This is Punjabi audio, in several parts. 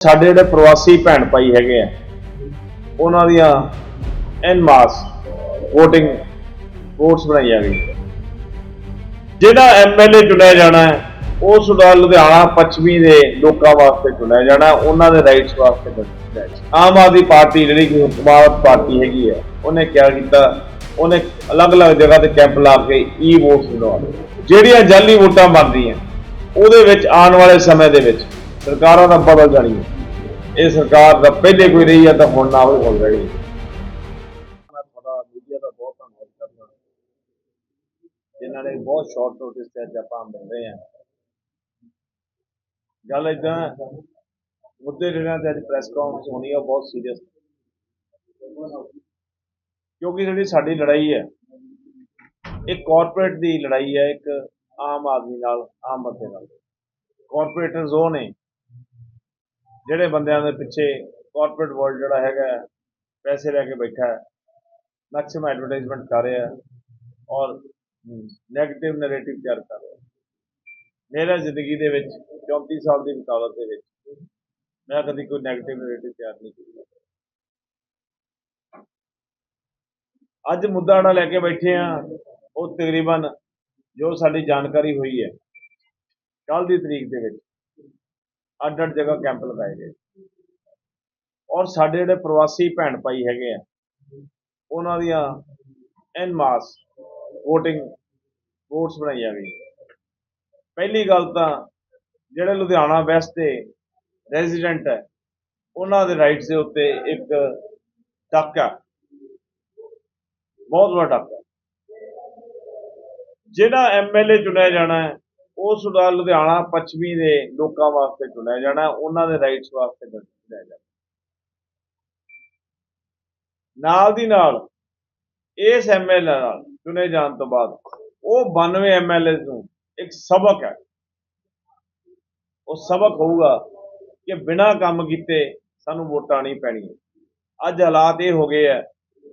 ਸਾਡੇ ਜਿਹੜੇ ਪ੍ਰਵਾਸੀ ਭੈਣ ਭਾਈ ਹੈਗੇ ਆ, ਉਹਨਾਂ ਦੀਆਂ ਐਨ ਮਾਸ VOTING ਵੋਟਸ ਬਣਾਈਆਂ ਗਈਆਂ ਜਿਹੜਾ ਐਮਐਲਏ ਚੁਣਿਆ ਜਾਣਾ ਹੈ ਉਹ ਸੁਡਾ ਲੁਧਿਆਣਾ ਪੱਛਮੀ ਦੇ ਲੋਕਾਂ ਵਾਸਤੇ ਚੁਣਿਆ ਜਾਣਾ ਉਹਨਾਂ ਦੇ ਰਾਈਟਸ ਵਾਸਤੇ ਚੁਣਿਆ ਆਮ ਆਦਮੀ ਪਾਰਟੀ ਜਿਹੜੀ ਕਿ ਹੁਕਮਾਤ ਪਾਰਟੀ ਹੈਗੀ ਹੈ, ਉਹਨੇ ਕਿਆ ਕੀਤਾ? ਉਹਨੇ ਅਲੱਗ-ਅਲੱਗ ਜਗ੍ਹਾ ਤੇ ਕੈਂਪ ਲਾ ਕੇ ਈ ਵੋਟਸ ਬਣਵਾ ਲਏ ਜਿਹੜੀਆਂ ਜਾਲੀ ਵੋਟਾਂ ਬਣਦੀਆਂ, ਉਹਦੇ ਵਿੱਚ ਆਉਣ ਵਾਲੇ ਸਮੇਂ ਦੇ ਵਿੱਚ ਸਰਕਾਰਾਂ ਦਾ ਬਦਲ ਜਾਣੀ ਹੈ। ਇਹ ਸਰਕਾਰ ਦਾ ਪਹਿਲੇ ਕੋਈ ਰਹੀ ਹੈ ਤਾਂ ਹੁਣ ਨਾ ਹੋਵੇ ਹੋ ਰਹੀ ਮੈਂ ਤੁਹਾਡਾ ਮੀਡੀਆ ਦਾ ਬਹੁਤ ਧੰਨਵਾਦ ਕਰਦਾ ਜਿਨ੍ਹਾਂ ਨੇ ਬਹੁਤ ਸ਼ਾਰਟ ਨੋਟਿਸ ਤੇ ਅੱਜ ਆਪਾਂ ਮਿਲ ਰਹੇ ਹਾਂ। ਗੱਲ ਇਦਾਂ ਮੁੱਦੇ ਜਿਹੜਿਆਂ ਤੇ ਅੱਜ ਪ੍ਰੈਸ ਕਾਨਫਰੰਸ ਹੋਣੀ ਹੈ ਬਹੁਤ ਸੀਰੀਅਸ ਕਿਉਂਕਿ ਜਿਹੜੀ ਸਾਡੀ ਲੜਾਈ ਹੈ, ਇਹ ਕਾਰਪੋਰੇਟ ਦੀ ਲੜਾਈ ਹੈ, ਇੱਕ ਆਮ ਆਦਮੀ ਨਾਲ, ਆਮ ਬੰਦੇ ਨਾਲ। ਕਾਰਪੋਰੇਟਰ ਉਹ ਨੇ ਜਿਹੜੇ ਬੰਦਿਆਂ ਦੇ ਪਿੱਛੇ ਕਾਰਪੋਰੇਟ ਵਰਲਡ ਜਿਹੜਾ ਹੈਗਾ ਪੈਸੇ ਲੈ ਕੇ ਬੈਠਾ ਹੈ ਮੈਕਸਿਮਮ ਐਡਵਰਟਾਈਜ਼ਮੈਂਟ ਕਰ ਰਿਹਾ ਔਰ 네ਗੇਟਿਵ ਨੈਰੇਟਿਵ ਤਿਆਰ ਕਰ ਰਿਹਾ ਹੈ। ਮੇਰਾ ਜ਼ਿੰਦਗੀ ਦੇ ਵਿੱਚ 34 ਸਾਲ ਦੀ ਵਕਾਲਤ ਦੇ ਵਿੱਚ ਮੈਂ ਕਦੀ ਕੋਈ 네ਗੇਟਿਵ ਨੈਰੇਟਿਵ ਤਿਆਰ ਨਹੀਂ ਕੀਤਾ। ਅੱਜ ਮੁੱਦਾ ਜਿਹੜਾ ਲੈ ਕੇ ਬੈਠੇ ਆ ਉਹ ਤਕਰੀਬਨ ਜੋ ਸਾਡੀ ਜਾਣਕਾਰੀ ਹੋਈ ਹੈ ਕੱਲ ਦੀ ਤਰੀਕ ਦੇ ਵਿੱਚ ਅੱਡ ਅੱਡ ਜਗ੍ਹਾ ਕੈਂਪ ਲਗਾਏ ਗਏ। ਔਰ ਸਾਡੇ ਜਿਹੜੇ ਪ੍ਰਵਾਸੀ ਭੈਣ ਭਾਈ ਹੈਗੇ ਆ, ਉਹਨਾਂ ਦੀਆਂ ਐਨ ਮਾਸ VOTING ਵੋਟਸ ਬਣਾਈਆਂ ਗਈਆਂ। ਪਹਿਲੀ ਗੱਲ ਤਾਂ ਜਿਹੜੇ ਲੁਧਿਆਣਾ ਵੈਸਟ ਦੇ ਰੈਜ਼ੀਡੈਂਟ ਹੈ, ਉਹਨਾਂ ਦੇ ਰਾਈਟਸ ਦੇ ਉੱਤੇ ਇੱਕ ਡਾਕਾ ਬਹੁਤ ਵੱਡਾ ਡਾਕਾ ਜਿਹੜਾ ਐਮਐਲਏ ਚੁਣਿਆ ਜਾਣਾ ਹੈ ਉਹ ਸੁਡਾ ਲੁਧਿਆਣਾ ਪੱਛਮੀ ਦੇ ਲੋਕਾਂ ਵਾਸਤੇ ਚੁਣਿਆ ਜਾਣਾ, ਉਹਨਾਂ ਦੇ ਰਾਈਟਸ ਵਾਸਤੇ ਚੁਣਿਆ ਜਾਣਾ। ਨਾਲ ਦੀ ਨਾਲ ਇਸ ਐਮਐਲਏ ਨਾਲ ਚੁਣੇ ਜਾਣ ਤੋਂ ਬਾਅਦ ਉਹ 92 ਐਮਐਲਏ ਨੂੰ ਇੱਕ ਸਬਕ ਹੈ। ਉਹ ਸਬਕ ਹੋਊਗਾ ਕਿ ਬਿਨਾਂ ਕੰਮ ਕੀਤੇ ਸਾਨੂੰ ਵੋਟਾਂ ਨਹੀਂ ਪੈਣੀਆਂ। ਅੱਜ ਹਾਲਾਤ ਇਹ ਹੋ ਗਏ ਆ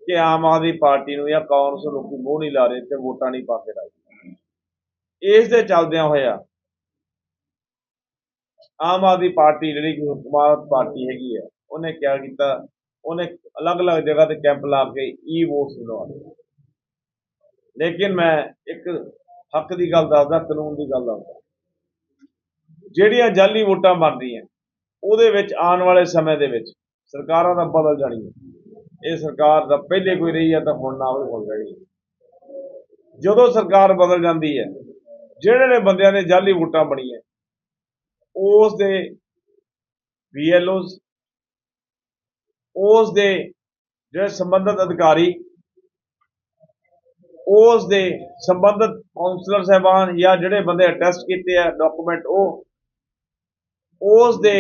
ਕਿ ਆਮ ਆਦਮੀ ਪਾਰਟੀ ਨੂੰ ਜਾਂ ਕਾਂਗਰਸ ਨੂੰ ਲੋਕੀ ਮੋਹ ਨਹੀਂ ਲਾ ਰਹੇ ਤੇ ਵੋਟਾਂ ਨਹੀਂ ਪਾ ਕੇ ਰਾਜੀ। ਇਸ ਦੇ ਚੱਲਦਿਆਂ ਹੋਇਆ ਆਮ ਆਦਮੀ ਪਾਰਟੀ ਜਿਹੜੀ ਕਿ ਹੁਕਮਾਰਤ ਪਾਰਟੀ ਹੈਗੀ ਹੈ, ਉਹਨੇ ਕਿਆ ਕੀਤਾ? ਉਹਨੇ ਅਲੱਗ-ਅਲੱਗ ਜਗ੍ਹਾ ਤੇ ਕੈਂਪ ਲਾ ਕੇ ਈ ਵੋਟਸ ਬਣਵਾ ਲੇਕਿਨ ਮੈਂ ਇੱਕ ਹੱਕ ਦੀ ਗੱਲ ਦੱਸਦਾ, ਕਾਨੂੰਨ ਦੀ ਗੱਲ ਦੱਸਦਾ। ਜਿਹੜੀਆਂ ਜਾਲੀ ਵੋਟਾਂ ਬਣਦੀਆਂ ਉਹਦੇ ਵਿੱਚ ਆਉਣ ਵਾਲੇ ਸਮੇਂ ਦੇ ਵਿੱਚ ਸਰਕਾਰਾਂ ਦਾ ਬਦਲ ਜਾਣੀਆਂ ਇਹ ਸਰਕਾਰ ਦਾ ਪਹਿਲੇ ਕੋਈ ਰਹੀ ਹੈ ਤਾਂ ਹੁਣ ਨਾ ਹੋਵੇ ਹੋ ਰਹੀ ਹੈ। ਜਦੋਂ ਸਰਕਾਰ ਬਦਲ ਜਾਂਦੀ ਹੈ ਜਿਹੜੇ ਜਿਹੜੇ ਬੰਦਿਆਂ ਦੇ ਜਾਲੀ ਵੋਟਾਂ ਬਣੀਆਂ ਉਸ ਦੇ ਵੀਐਲਓਜ਼ ਉਸ ਦੇ ਜਿਹੜੇ ਸੰਬੰਧਿਤ ਅਧਿਕਾਰੀ ਉਸ ਦੇ ਸੰਬੰਧਿਤ ਕਾਉਂਸਲਰ ਸਾਹਿਬਾਨ ਜਾਂ ਜਿਹੜੇ ਬੰਦੇ ਅਟੈਸਟ ਕੀਤੇ ਆ ਡਾਕੂਮੈਂਟ ਉਹ ਉਸ ਦੇ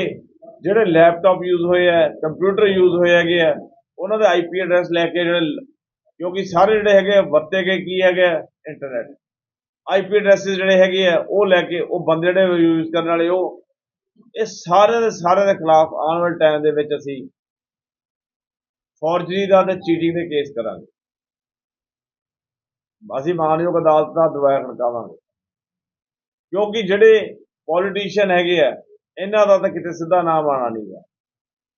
ਜਿਹੜੇ ਲੈਪਟਾਪ ਯੂਜ਼ ਹੋਏ ਆ ਕੰਪਿਊਟਰ ਯੂਜ਼ ਹੋਏ ਹੈਗੇ ਆ ਉਹਨਾਂ ਦੇ ਆਈਪੀ ਐਡਰੈਸ ਲੈ ਕੇ ਜਿਹੜੇ ਕਿਉਂਕਿ ਸਾਰੇ ਜਿਹੜੇ ਹੈਗੇ ਆ, ਵਰਤੇ ਗਏ ਕੀ ਹੈਗੇ ਇੰਟਰਨੈਟ ਆਈਪੀ ਐਡਰੈਸਿਸ ਜਿਹੜੇ ਹੈਗੇ ਆ, ਉਹ ਲੈ ਕੇ ਉਹ ਬੰਦੇ ਜਿਹੜੇ ਯੂਜ਼ ਕਰਨ ਵਾਲੇ ਉਹ, ਇਹ ਸਾਰੇ ਦੇ ਸਾਰੇ ਦੇ ਖਿਲਾਫ ਆਉਣ ਵਾਲੇ ਟਾਈਮ ਦੇ ਵਿੱਚ ਅਸੀਂ ਫੋਰਜਰੀ ਦਾ ਤੇ ਚੀਟਿੰਗ ਦੇ ਕੇਸ ਕਰਾਂਗੇ। ਅਸੀਂ ਮਾਨਯੋਗ ਅਦਾਲਤ ਦਾ ਦਵਾਇਆ ਖੜਕਾਵਾਂਗੇ। ਕਿਉਂਕਿ ਜਿਹੜੇ ਪੋਲੀਟੀਸ਼ੀਅਨ ਹੈਗੇ ਆ, ਇਹਨਾਂ ਦਾ ਤਾਂ ਕਿਤੇ ਸਿੱਧਾ ਨਾਮ ਆਣਾ ਨਹੀਂਗਾ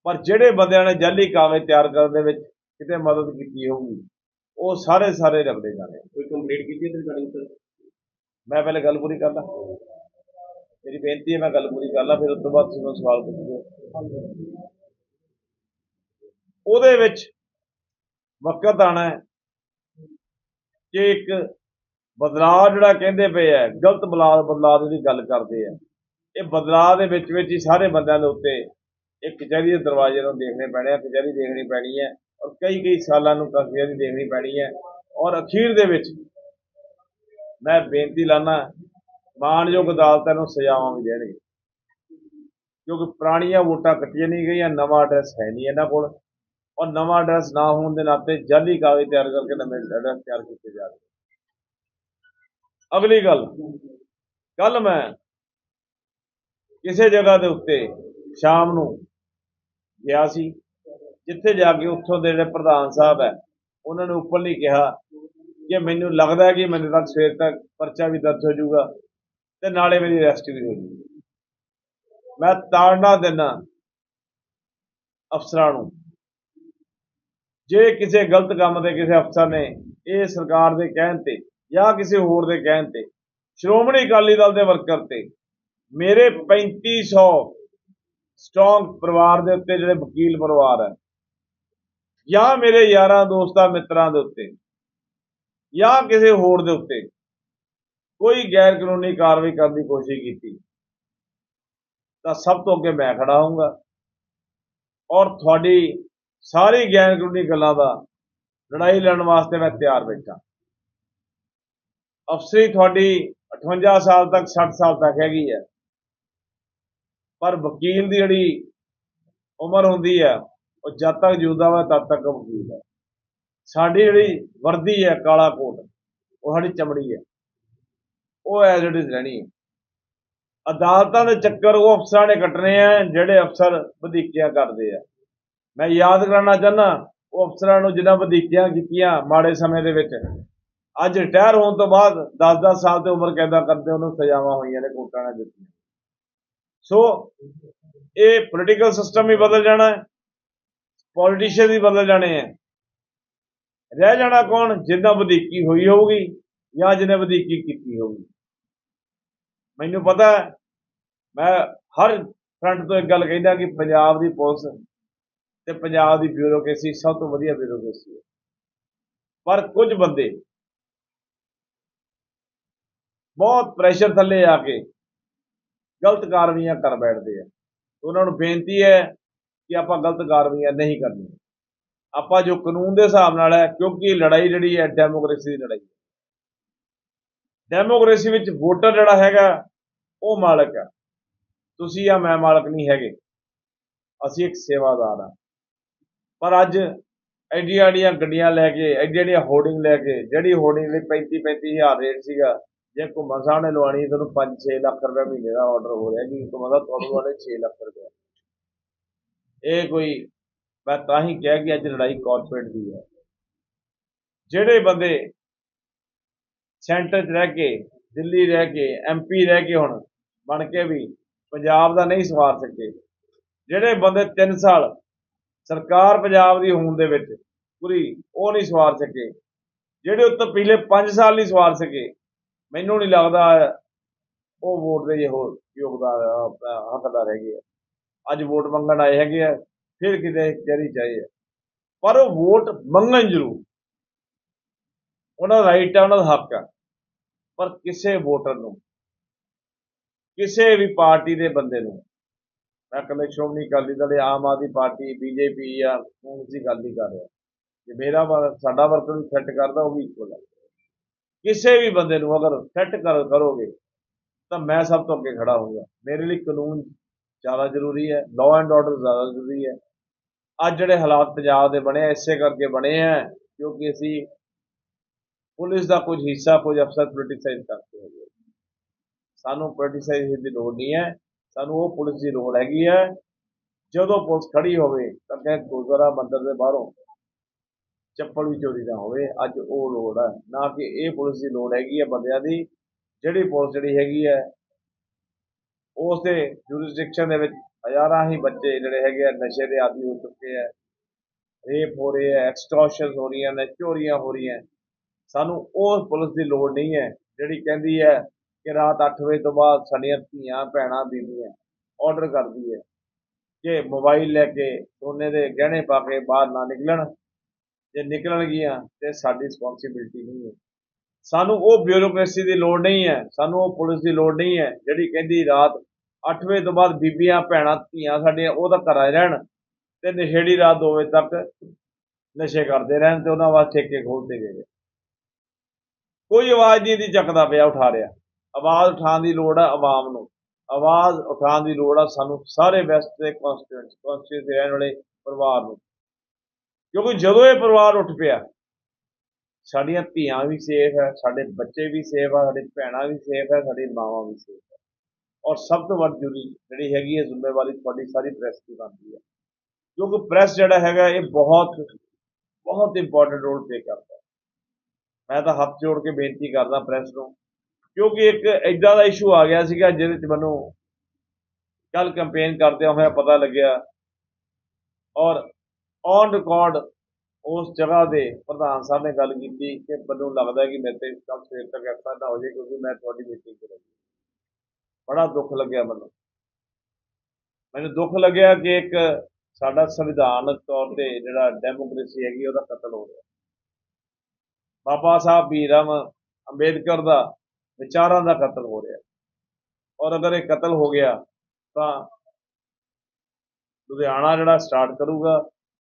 ਪਰ ਜਿਹੜੇ ਬੰਦਿਆਂ ਨੇ ਜਾਲੀ ਕਾਗਜ਼ ਤਿਆਰ ਕਰਨ ਦੇ ਵਿੱਚ ਕਿਤੇ ਮਦਦ ਕੀਤੀ ਹੋਊਗੀ, ਉਹ ਸਾਰੇ ਸਾਰੇ ਰਗੜੇ ਜਾਣੇ ਕੋਈ ਕੰਪਲੀਟ ਕੀਤੀ ਹੈ ਰਿਗਾਰਡਿੰਗ ਸਰ ਮੈਂ ਪਹਿਲੇ ਗੱਲ ਪੂਰੀ ਕਰ ਲਾਂ। ਮੇਰੀ ਬੇਨਤੀ ਹੈ, ਮੈਂ ਗੱਲ ਪੂਰੀ ਕਰ ਲਾਂ, ਫਿਰ ਉਸ ਤੋਂ ਬਾਅਦ ਤੁਸੀਂ ਮੈਨੂੰ ਸਵਾਲ ਪੁੱਛੋ ਉਹਦੇ ਵਿੱਚ ਵਕਤ ਆਣਾ ਹੈ ਕਿ ਇੱਕ ਬਦਲਾਅ ਜਿਹੜਾ ਕਹਿੰਦੇ ਪਏ ਆ, ਗਲਤ ਬਦਲਾਅ ਬਦਲਾਅ ਦੀ ਗੱਲ ਕਰਦੇ ਆ। ਇਹ ਬਦਲਾਅ ਦੇ ਵਿੱਚ ਵਿੱਚ ਹੀ ਸਾਰੇ ਬੰਦਿਆਂ ਦੇ ਉੱਤੇ ਇੱਕ ਕਚਹਿਰੀ ਦੇ ਦਰਵਾਜ਼ੇ ਨੂੰ ਦੇਖਣੇ ਪੈਣੇ ਆ, ਕਚਹਿਰੀ ਦੇਖਣੀ ਪੈਣੀ ਹੈ ਔਰ ਕਈ ਕਈ ਸਾਲਾਂ ਨੂੰ ਕਚਹਿਰੀ ਦੇਖਣੀ ਪੈਣੀ ਹੈ ਔਰ ਅਖੀਰ ਦੇ ਵਿੱਚ ਮੈਂ ਬੇਨਤੀ ਲਾਣਾ ਮਾਣਯੋਗ ਅਦਾਲਤਾਂ ਨੂੰ ਸਜ਼ਾਵਾਂ ਵੀ ਦੇਣਗੇ। ਕਿਉਂਕਿ ਪੁਰਾਣੀਆਂ ਵੋਟਾਂ ਕੱਟੀਆਂ ਨਹੀਂ ਗਈਆਂ, ਨਵਾਂ ਐਡਰੈਸ ਹੈ ਨਹੀਂ ਇਹਨਾਂ ਕੋਲ। ਔਰ ਨਵਾਂ ਐਡਰੈਸ ਨਾ ਹੋਣ ਦੇ ਨਾਤੇ ਜਾਲੀ ਕਾਗਜ਼ ਤਿਆਰ ਕਰਕੇ ਨਵੇਂ ਐਡਰੈਸ ਤਿਆਰ ਕੀਤੇ ਜਾ ਰਹੇ ਅਗਲੀ ਗੱਲ ਕੱਲ ਮੈਂ ਕਿਸੇ ਜਗ੍ਹਾ ਦੇ ਉੱਤੇ ਸ਼ਾਮ ਨੂੰ ਗਿਆ ਸੀ, ਜਿੱਥੇ ਜਾ ਕੇ ਉੱਥੋਂ ਦੇ ਜਿਹੜੇ ਪ੍ਰਧਾਨ ਸਾਹਿਬ ਹੈ, ਉਹਨਾਂ ਨੇ ਉੱਪਰ ਨਹੀਂ ਕਿਹਾ ਕਿ ਮੈਨੂੰ ਲੱਗਦਾ ਕਿ ਮੈਨੂੰ ਤੱਕ ਸਵੇਰ ਤੱਕ ਪਰਚਾ ਵੀ ਦਰਜ ਹੋ ਜਾਊਗਾ, ਤੇ ਨਾਲੇ ਮੇਰੀ ਅਰੈਸਟ ਵੀ ਹੋ ਜਾਊਗੀ। ਮੈਂ ਤਾੜਨਾ ਦਿੰਦਾ ਅਫਸਰਾਂ ਨੂੰ। ਜੇ ਕਿਸੇ ਗਲਤ ਕੰਮ ਤੇ ਕਿਸੇ ਅਫਸਰ ਨੇ ਇਹ ਸਰਕਾਰ ਦੇ ਕਹਿਣ ਤੇ ਜਾਂ ਕਿਸੇ ਹੋਰ ਦੇ ਕਹਿਣ ਤੇ ਸ਼੍ਰੋਮਣੀ ਅਕਾਲੀ ਦਲ ਦੇ ਵਰਕਰ ਤੇ ਮੇਰੇ 3500 ਸਟਰੋਂਗ ਪਰਿਵਾਰ ਦੇ ਉੱਤੇ ਜਿਹੜੇ ਵਕੀਲ ਪਰਿਵਾਰ ਹੈ ਜਾਂ ਮੇਰੇ ਯਾਰਾਂ, ਦੋਸਤਾਂ, ਮਿੱਤਰਾਂ ਦੇ ਉੱਤੇ ਜਾਂ ਕਿਸੇ ਹੋਰ ਦੇ ਉੱਤੇ ਕੋਈ ਗੈਰ ਕਾਨੂੰਨੀ ਕਾਰਵਾਈ ਕਰਨ ਦੀ ਕੋਸ਼ਿਸ਼ ਕੀਤੀ, ਤਾਂ ਸਭ ਤੋਂ ਅੱਗੇ ਮੈਂ ਖੜਾ ਹੋਊਂਗਾ ਔਰ ਤੁਹਾਡੀ ਸਾਰੀ ਗੈਰ ਕਾਨੂੰਨੀ ਗੱਲਾਂ ਦਾ ਲੜਾਈ ਲੜਨ ਵਾਸਤੇ ਮੈਂ ਤਿਆਰ ਬੈਠਾ। ਅਫਸਰੀ ਤੁਹਾਡੀ 58 ਸਾਲ ਤੱਕ 60 ਸਾਲ ਤੱਕ ਹੈਗੀ ਹੈ। ਪਰ ਵਕੀਲ ਦੀ ਜਿਹੜੀ ਉਮਰ ਹੁੰਦੀ ਹੈ, ਉਹ ਜਦ ਤੱਕ ਜਿਉਂਦਾ ਵਾ ਤਦ ਤੱਕ ਵਕੀਲ ਹੈ। ਸਾਡੀ ਜਿਹੜੀ ਵਰਦੀ ਹੈ, ਕਾਲਾ ਕੋਟ, ਉਹ ਸਾਡੀ ਚਮੜੀ ਹੈ। ਉਹ ਐਜ਼ ਇਟ ਇਜ਼ ਰਹਿਣੀ ਹੈ। ਅਦਾਲਤਾਂ ਦੇ ਚੱਕਰ ਉਹ ਅਫਸਰਾਂ ਨੇ ਕੱਟਣੇ ਆ, ਜਿਹੜੇ ਅਫਸਰ ਵਧੀਕੀਆਂ ਕਰਦੇ ਆ। ਮੈਂ ਯਾਦ ਕਰਾਉਣਾ ਚਾਹੁੰਦਾ, ਉਹ ਅਫਸਰਾਂ ਨੂੰ ਜਿਨ੍ਹਾਂ ਵਧੀਕੀਆਂ ਕੀਤੀਆਂ ਮਾੜੇ ਸਮੇਂ ਦੇ ਵਿੱਚ। ਅੱਜ ਰਿਟਾਇਰ ਹੋਣ ਤੋਂ ਬਾਅਦ 10-10 ਸਾਲ ਤੇ ਉਮਰ ਕੈਦਾਂ ਕਰਦੇ, ਉਹਨੂੰ ਸਜ਼ਾਵਾਂ ਹੋਈਆਂ ਨੇ ਕੋਟਾਂ ਨਾਲ ਦਿੱਤੀਆਂ। ਸੋ, ਇਹ ਪੋਲੀਟੀਕਲ ਸਿਸਟਮ ਹੀ ਬਦਲ ਜਾਣਾ ਹੈ ਪੋਲੀਟੀਸ਼ੀਅਨ ਵੀ ਬਦਲ ਜਾਣੇ ਆ। ਰਹਿ ਜਾਣਾ ਕੌਣ? ਜਿੰਨਾ ਵਧੀਕੀ ਹੋਈ ਹੋਊਗੀ ਜਾਂ ਜਿਹਨੇ ਵਧੀਕੀ ਕੀਤੀ ਹੋਊਗੀ। ਮੈਨੂੰ ਪਤਾ ਮੈਂ ਹਰ ਫਰੰਟ ਤੋਂ ਇੱਕ ਗੱਲ ਕਹਿੰਦਾ ਕਿ ਪੰਜਾਬ ਦੀ ਪੁਲਿਸ ਤੇ ਪੰਜਾਬ ਦੀ ਬਿਊਰੋਕ੍ਰੇਸੀ ਸਭ ਤੋਂ ਵਧੀਆ ਬਿਊਰੋਕ੍ਰੇਸੀ ਹੈ। ਪਰ ਕੁਝ ਬੰਦੇ ਬਹੁਤ ਪ੍ਰੈਸ਼ਰ ਥੱਲੇ ਆ ਕੇ ਗਲਤ ਕਾਰਵਾਈਆਂ ਕਰ ਬੈਠਦੇ ਆ। ਉਹਨਾਂ ਨੂੰ ਬੇਨਤੀ ਹੈ ਕਿ ਆਪਾਂ ਗਲਤ ਕਾਰਵਾਈਆਂ ਨਹੀਂ ਕਰਨੀਆਂ। ਆਪਾਂ ਜੋ ਕਾਨੂੰਨ ਦੇ ਹਿਸਾਬ ਨਾਲ ਹੈ, ਕਿਉਂਕਿ ਲੜਾਈ ਜਿਹੜੀ ਹੈ ਡੈਮੋਕ੍ਰੇਸੀ ਦੀ ਲੜਾਈ ਹੈ। ਡੈਮੋਕ੍ਰੇਸੀ ਵਿੱਚ ਵੋਟਰ ਜਿਹੜਾ ਹੈਗਾ, ਉਹ ਮਾਲਕ ਹੈ। ਤੁਸੀਂ ਜਾਂ ਮੈਂ ਮਾਲਕ ਨਹੀਂ ਹੈਗੇ। ਅਸੀਂ ਇੱਕ ਸੇਵਾਦਾਰ ਹਾਂ। ਪਰ ਅੱਜ ਐਡੀਆਂ ਐਡੀਆਂ ਗੱਡੀਆਂ ਲੈ ਕੇ ਐਡੀਆਂ ਐਡੀਆਂ ਹੋਰਡਿੰਗ ਲੈ ਕੇ, ਜਿਹੜੀ ਹੋਰਡਿੰਗ ਲਈ 35 35000 ਰੇਟ ਸੀਗਾ, ਜੇ ਘੁੰਮਣ ਸਾਹਿਬ ਨੇ ਲਵਾਣੀ ਤੁਹਾਨੂੰ 5-6 ਲੱਖ ਰੁਪਏ ਮਹੀਨੇ ਦਾ ਆਰਡਰ ਹੋ ਰਿਹਾ ਜੀ। ਘੁੰਮਣ ਦਾ ਤੁਹਾਨੂੰ ਵਾਲੇ 6 ਲੱਖ ਰੁਪਏ। ਇਹ ਕੋਈ ਮੈਂ ਤਾਂ ਹੀ ਕਿਹਾ ਕਿ ਅੱਜ ਲੜਾਈ ਕਾਰਪੋਰੇਟ ਦੀ ਹੈ। ਜਿਹੜੇ ਬੰਦੇ ਸੈਂਟਰ 'ਚ ਰਹਿ ਕੇ, ਦਿੱਲੀ ਰਹਿ ਕੇ ਐਮਪੀ ਰਹਿ ਕੇ ਹੁਣ ਬਣ ਕੇ ਵੀ ਪੰਜਾਬ ਦਾ ਨਹੀਂ ਸਵਾਰ ਸਕੇ, ਜਿਹੜੇ ਬੰਦੇ 3 ਸਾਲ ਸਰਕਾਰ ਪੰਜਾਬ ਦੀ ਹੋਣ ਦੇ ਵਿੱਚ ਪੂਰੀ ਉਹ ਨਹੀਂ ਸਵਾਰ ਸਕੇ, ਜਿਹੜੇ ਉੱਤੇ ਪਿਛਲੇ 5 ਸਾਲ ਨਹੀਂ ਸਵਾਰ ਸਕੇ, ਮੈਨੂੰ ਨਹੀਂ ਲੱਗਦਾ ਉਹ ਵੋਟ ਦੇ ਹੋਰ ਯੋਗਦਾਨ ਹੱਕਦਾਰ ਹੈਗੇ ਆ। ਅੱਜ ਵੋਟ ਮੰਗਣ ਆਏ ਹੈਗੇ ਆ ਫਿਰ ਕਿਤੇ ਚੈਰੀ ਚਾਹੀਏ ਪਰ ਉਹ ਵੋਟ ਮੰਗਣ ਜ਼ਰੂਰ। ਉਹਨਾਂ ਦਾ ਰਾਈਟ ਹੈ, ਉਹਨਾਂ ਦਾ ਹੱਕ ਹੈ। ਪਰ ਕਿਸੇ ਵੋਟਰ ਨੂੰ, ਕਿਸੇ ਵੀ ਪਾਰਟੀ ਦੇ ਬੰਦੇ ਨੂੰ, ਮੈਂ ਕਹਿੰਦਾ ਸ਼੍ਰੋਮਣੀ ਅਕਾਲੀ ਦਲ ਆਮ ਆਦਮੀ ਪਾਰਟੀ, ਬੀਜੇਪੀ ਜਾਂ ਕਾਂਗਰਸ ਦੀ ਗੱਲ ਨਹੀਂ ਕਰ ਰਿਹਾ। ਜੇ ਮੇਰਾ ਵਰ- ਸਾਡਾ ਵਰਕਰ ਨੂੰ ਸੈੱਟ ਕਰਦਾ, ਉਹ ਵੀ ਇਕੁਅਲ ਹੈ। ਕਿਸੇ ਵੀ ਬੰਦੇ ਨੂੰ ਅਗਰ ਸੈੱਟ ਕਰ, ਕਰੋਗੇ, ਤਾਂ ਮੈਂ ਸਭ ਤੋਂ ਅੱਗੇ ਖੜਾ ਹੋਊਗਾ। ਮੇਰੇ ਲਈ ਕਾਨੂੰਨ ਜ਼ਿਆਦਾ ਜ਼ਰੂਰੀ ਹੈ ਲਾਅ ਐਂਡ ਆਰਡਰ ਜ਼ਿਆਦਾ ਜ਼ਰੂਰੀ ਹੈ। ਅੱਜ ਜਿਹੜੇ ਹਾਲਾਤ ਪੰਜਾਬ ਦੇ ਬਣੇ ਆ, ਇਸੇ ਕਰਕੇ ਬਣੇ ਆ, ਕਿਉਂਕਿ ਅਸੀਂ ਪੁਲਿਸ ਦਾ ਕੁਝ ਹਿੱਸਾ, ਕੁਝ ਅਫਸਰ ਪੋਲੀਟੀਸਾਈਜ਼ ਕਰਦੇ ਹੈਗੇ ਸਾਨੂੰ ਪੋਲੀਟੀਸਾਈਜ਼ ਦੀ ਲੋੜ ਨਹੀਂ ਹੈ, ਸਾਨੂੰ ਉਹ ਪੁਲਿਸ ਦੀ ਲੋੜ ਹੈਗੀ ਹੈ। ਜਦੋਂ ਪੁਲਿਸ ਖੜੀ ਹੋਵੇ, ਤਾਂ ਕਹੇ ਗੁਰਦੁਆਰਾ ਮੰਦਰ ਦੇ ਬਾਹਰੋਂ ਚੱਪਲ ਵੀ ਚੋਰੀ ਨਾ ਹੋਵੇ, ਅੱਜ ਉਹ ਲੋੜ ਹੈ। ਨਾ ਕਿ ਇਹ ਪੁਲਿਸ ਦੀ ਲੋੜ ਹੈਗੀ ਹੈ ਬੰਦਿਆਂ ਦੀ। ਜਿਹੜੀ ਪੁਲਿਸ ਜਿਹੜੀ ਹੈਗੀ ਹੈ, ਉਸ ਦੇ ਜੁਰਿਸਡਿਕਸ਼ਨ ਦੇ ਵਿੱਚ ਹਜ਼ਾਰਾਂ ਹੀ ਬੱਚੇ ਜਿਹੜੇ ਹੈਗੇ ਆ, ਨਸ਼ੇ ਦੇ ਆਦੀ ਹੋ ਚੁੱਕੇ ਆ। ਰੇਪ ਹੋ ਰਹੇ ਆ ਐਕਸਟੋਰਸ਼ਨ ਹੋ ਰਹੀਆਂ ਨੇ, ਚੋਰੀਆਂ ਹੋ ਰਹੀਆਂ। ਸਾਨੂੰ ਉਹ ਪੁਲਿਸ ਦੀ ਲੋੜ ਨਹੀਂ ਹੈ, ਜਿਹੜੀ ਕਹਿੰਦੀ ਹੈ ਕਿ ਰਾਤ 8 ਵਜੇ ਤੋਂ ਬਾਅਦ ਸਾਡੀਆਂ ਧੀਆਂ ਭੈਣਾਂ ਬੀਬੀਆਂ ਆਰਡਰ ਕਰਦੀ ਹੈ ਕਿ ਮੋਬਾਈਲ ਲੈ ਕੇ ਸੋਨੇ ਦੇ ਗਹਿਣੇ ਪਾ ਕੇ ਬਾਹਰ ਨਾ ਨਿਕਲਣ, ਜੇ ਨਿਕਲਣਗੀਆਂ ਤੇ ਸਾਡੀ ਰਿਸਪੌਂਸਿਬਿਲਟੀ ਨਹੀਂ ਹੈ। ਸਾਨੂੰ ਉਹ ਬਿਊਰੋਕ੍ਰੇਸੀ ਦੀ ਲੋੜ ਨਹੀਂ ਹੈ, ਸਾਨੂੰ ਉਹ ਪੁਲਿਸ ਦੀ ਲੋੜ ਨਹੀਂ ਹੈ, ਜਿਹੜੀ ਕਹਿੰਦੀ ਰਾਤ 8 ਵਜੇ ਤੋਂ ਬਾਅਦ ਬੀਬੀਆਂ, ਭੈਣਾਂ, ਧੀਆਂ ਸਾਡੀਆਂ ਉਹ ਤਾਂ ਘਰਾਂ 'ਚ ਰਹਿਣ ਤੇ ਨਸ਼ੇੜੀ ਰਾਤ 2 ਵਜੇ ਤੱਕ ਨਸ਼ੇ ਕਰਦੇ ਰਹਿਣ ਤੇ ਉਹਨਾਂ ਵਾਸਤੇ ਠੇਕੇ ਖੋਲ੍ਹਦੇ ਗਏ। ਕੋਈ ਆਵਾਜ਼ ਨਹੀਂ ਦੀ ਚੱਕਦਾ ਪਿਆ ਉਠਾ ਰਿਹਾ। ਆਵਾਜ਼ ਉਠਾਉਣ ਦੀ ਲੋੜ ਹੈ ਆਵਾਮ ਨੂੰ। ਆਵਾਜ਼ ਉਠਾਉਣ ਦੀ ਲੋੜ ਆ ਸਾਨੂੰ ਸਾਰੇ ਵੈਸਟ ਦੇ ਕਨਸਟੀਟਿਊਂਟ ਕਨਸਟੀਟਿਊਂਟ ਦੇ ਰਹਿਣ ਵਾਲੇ ਪਰਿਵਾਰ ਨੂੰ। ਕਿਉਂਕਿ ਜਦੋਂ ਇਹ ਪਰਿਵਾਰ ਉੱਠ ਪਿਆ, ਸਾਡੀਆਂ ਧੀਆਂ ਵੀ ਸੇਫ ਹੈ ਸਾਡੇ ਬੱਚੇ ਵੀ ਸੇਫ ਆ, ਸਾਡੀ ਭੈਣਾਂ ਵੀ ਸੇਫ ਹੈ ਸਾਡੀ ਮਾਵਾਂ ਵੀ ਸੇਫ ਹੈ ਔਰ ਸਭ ਤੋਂ ਵੱਧ ਜ਼ਰੂਰੀ ਜਿਹੜੀ ਹੈਗੀ ਹੈ ਜ਼ਿੰਮੇਵਾਰੀ ਤੁਹਾਡੀ ਸਾਰੀ ਪ੍ਰੈਸ ਦੀ ਬਣਦੀ ਹੈ। ਕਿਉਂਕਿ ਪ੍ਰੈਸ ਜਿਹੜਾ ਹੈਗਾ, ਇਹ ਬਹੁਤ ਬਹੁਤ ਇੰਪੋਰਟੈਂਟ ਰੋਲ ਪਲੇ ਕਰਦਾ ਮੈਂ ਤਾਂ ਹੱਥ ਜੋੜ ਕੇ ਬੇਨਤੀ ਕਰਦਾ ਪ੍ਰੈਸ ਨੂੰ, ਕਿਉਂਕਿ ਇੱਕ ਐਦਾਂ ਦਾ ਇਸ਼ੂ ਆ ਗਿਆ ਸੀਗਾ ਜਿਹਦੇ ਚ ਮੈਨੂੰ ਕੱਲ ਕੰਪੇਨ ਕਰਦਿਆਂ ਹੋਇਆ ਪਤਾ ਲੱਗਿਆ ਔਰ ਔਨ ਰਿਕਾਰਡ ਉਸ ਜਗ੍ਹਾ ਦੇ ਪ੍ਰਧਾਨ ਸਾਹਿਬ ਨੇ ਗੱਲ ਕੀਤੀ ਕਿ ਮੈਨੂੰ ਲੱਗਦਾ ਕਿ ਮੇਰੇ ਤੇ ਕੱਲ ਸਵੇਰ ਤੱਕ ਐਸਾ ਨਾ ਹੋ ਜਾਏ ਕਿਉਂਕਿ ਮੈਂ ਤੁਹਾਡੀ ਮੀਟਿੰਗ ਕਰਾਂਗੀ ਬੜਾ ਦੁੱਖ ਲੱਗਿਆ ਮੈਨੂੰ। ਮੈਨੂੰ ਦੁੱਖ ਲੱਗਿਆ ਕਿ ਇੱਕ ਸਾਡਾ ਸੰਵਿਧਾਨਕ ਤੌਰ ਤੇ ਜਿਹੜਾ ਡੈਮੋਕ੍ਰੇਸੀ ਹੈਗੀ, ਉਹਦਾ ਕਤਲ ਹੋ ਰਿਹਾ। ਬਾਬਾ ਸਾਹਿਬ ਭੀਰਮ ਅੰਬੇਦਕਰ ਦਾ ਵਿਚਾਰਾਂ ਦਾ ਕਤਲ ਹੋ ਰਿਹਾ। ਔਰ ਅਗਰ ਇਹ ਕਤਲ ਹੋ ਗਿਆ, ਤਾਂ ਲੁਧਿਆਣਾ ਜਿਹੜਾ ਸਟਾਰਟ ਕਰੂਗਾ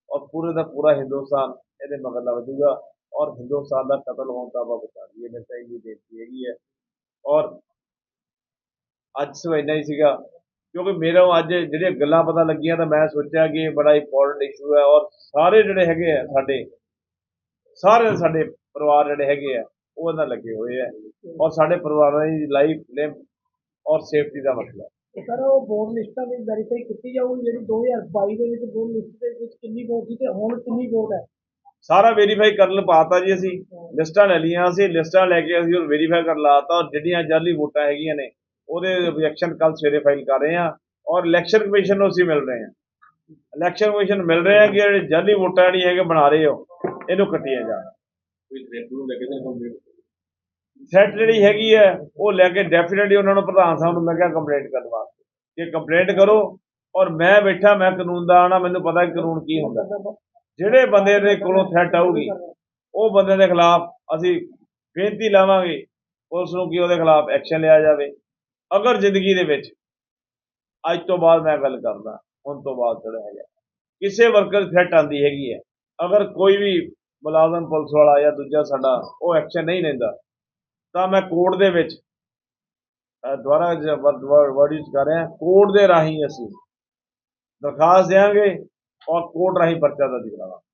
ਔਰ ਪੂਰੇ ਦਾ ਪੂਰਾ ਹਿੰਦੁਸਤਾਨ ਇਹਦੇ ਮਗਰ ਲੱਗ ਜਾਊਗਾ ਔਰ ਹਿੰਦੁਸਤਾਨ ਦਾ ਕਤਲ ਹੋਣ ਦਾ ਬਚਾ ਲਈਏ ਮੇਰੇ ਤਾਂ ਇੰਨੀ ਬੇਨਤੀ ਹੈਗੀ ਹੈ। ਔਰ ਅੱਜ ਸਵੇਰ ਇੰਨਾ ਹੀ ਸੀਗਾ। ਕਿਉਂਕਿ ਮੇਰਾ ਅੱਜ ਜਿਹੜੀਆਂ ਗੱਲਾਂ ਪਤਾ ਲੱਗੀਆਂ ਤਾਂ ਮੈਂ ਸੋਚਿਆ ਕਿ ਇਹ ਬੜਾ ਇੰਪੋਰਟੈਂਟ ਇਸ਼ੂ ਹੈ ਔਰ ਸਾਰੇ ਜਿਹੜੇ ਹੈਗੇ ਆ ਸਾਡੇ ਸਾਰੇ ਸਾਡੇ ਪਰਿਵਾਰ ਜਿਹੜੇ ਹੈਗੇ ਆ ਉਹ ਨਾਲ ਲੱਗੇ ਹੋਏ ਆ। ਔਰ ਸਾਡੇ ਪਰਿਵਾਰਾਂ ਦੀ ਲਾਈਫ ਲਿਮ ਔਰ ਸੇਫਟੀ ਦਾ ਮਸਲਾ। ਸਰ ਉਹ ਵੋਟ ਲਿਸਟਾਂ ਵੀ ਵੈਰੀਫਾਈ ਕੀਤੀ ਜਾਊਗੀ ਜਿਹੜੀ 2022 ਦੇ ਵਿੱਚ ਵੋਟ ਲਿਸਟ ਦੇ ਵਿੱਚ ਕਿੰਨੀ ਵੋਟ ਸੀ ਤੇ ਹੁਣ ਕਿੰਨੀ ਵੋਟ ਹੈ? ਸਾਰਾ ਵੈਰੀਫਾਈ ਕਰਨ ਪਾਤਾ ਜੀ ਅਸੀਂ। ਲਿਸਟਾਂ ਲੈ ਲਈਆਂ ਅਸੀਂ ਲਿਸਟਾਂ ਲੈ ਕੇ ਅਸੀਂ ਉਹ ਵੈਰੀਫਾਈ ਕਰ ਲਾਤਾ ਔਰ ਜਿਹੜੀਆਂ ਜਾਲੀ ਵੋਟਾਂ ਹੈਗੀਆਂ ਨੇ ਉਹਦੇ ਰਿਐਕਸ਼ਨ ਕੱਲ ਸਵੇਰੇ ਫਾਈਲ ਕਰ ਰਹੇ ਹਾਂ ਔਰ ਇਲੈਕਸ਼ਨ ਕਮਿਸ਼ਨ ਨੂੰ ਅਸੀਂ ਮਿਲ ਰਹੇ ਹਾਂ। ਇਲੈਕਸ਼ਨ ਕਮਿਸ਼ਨ ਮਿਲ ਰਹੇ ਹਾਂ ਕਿ ਜਿਹੜੇ ਜਾਲੀ ਵੋਟਾਂ ਜਿਹੜੀ ਹੈਗੇ ਬਣਾ ਰਹੇ ਹੋ ਇਹਨੂੰ ਕੱਟੀਆਂ ਜਾਣ। ਸੈਟ ਜਿਹੜੀ ਹੈਗੀ ਹੈ ਉਹ ਲੈ ਕੇ ਡੈਫੀਨਿਟਲੀ ਉਹਨਾਂ ਨੂੰ ਪ੍ਰਧਾਨ ਸਾਹਿਬ ਨੂੰ ਮੈਂ ਕਿਹਾ ਕੰਪਲੇਂਟ ਕਰਨ ਵਾਸਤੇ। ਕਿ ਕੰਪਲੇਂਟ ਕਰੋ ਔਰ ਮੈਂ ਬੈਠਾ ਮੈਂ ਕਾਨੂੰਨ ਦਾ ਆਣਾ ਮੈਨੂੰ ਪਤਾ ਕਿ ਕਾਨੂੰਨ ਕੀ ਹੁੰਦਾ। ਜਿਹੜੇ ਬੰਦੇ ਦੇ ਕੋਲੋਂ ਥ੍ਰੈਟ ਆਊਗੀ ਉਹ ਬੰਦੇ ਦੇ ਖਿਲਾਫ ਅਸੀਂ ਬੇਨਤੀ ਲਾਵਾਂਗੇ ਪੁਲਿਸ ਨੂੰ ਕਿ ਉਹਦੇ ਖਿਲਾਫ ਐਕਸ਼ਨ ਲਿਆ ਜਾਵੇ। ਅਗਰ ਜ਼ਿੰਦਗੀ ਦੇ ਵਿੱਚ ਅੱਜ ਤੋਂ ਬਾਅਦ ਮੈਂ ਗੱਲ ਕਰਦਾ, ਹੁਣ ਤੋਂ ਬਾਅਦ ਜਿਹੜਾ ਹੈਗਾ ਕਿਸੇ ਵਰਕਰ ਥ੍ਰੈਟ ਆਂਦੀ ਹੈਗੀ ਹੈ। ਅਗਰ ਕੋਈ ਵੀ ਮੁਲਾਜ਼ਮ ਪੁਲਿਸ ਵਾਲਾ ਜਾਂ ਦੂਜਾ ਸਾਡਾ ਉਹ ਐਕਸ਼ਨ ਨਹੀਂ ਲੈਂਦਾ, ਤਾਂ ਮੈਂ ਕੋਰਟ ਦੇ ਵਿੱਚ, ਅਹ ਦੁਬਾਰਾ ਵਰਡ ਯੂਜ਼ ਕਰ ਰਿਹਾ ਕੋਰਟ ਦੇ ਰਾਹੀਂ ਅਸੀਂ ਦਰਖਾਸਤ ਦੇਵਾਂਗੇ ਔਰ ਕੋਰਟ ਰਾਹੀਂ ਪਰਚਾ ਦਰਜ ਕਰਾਵਾਂਗੇ।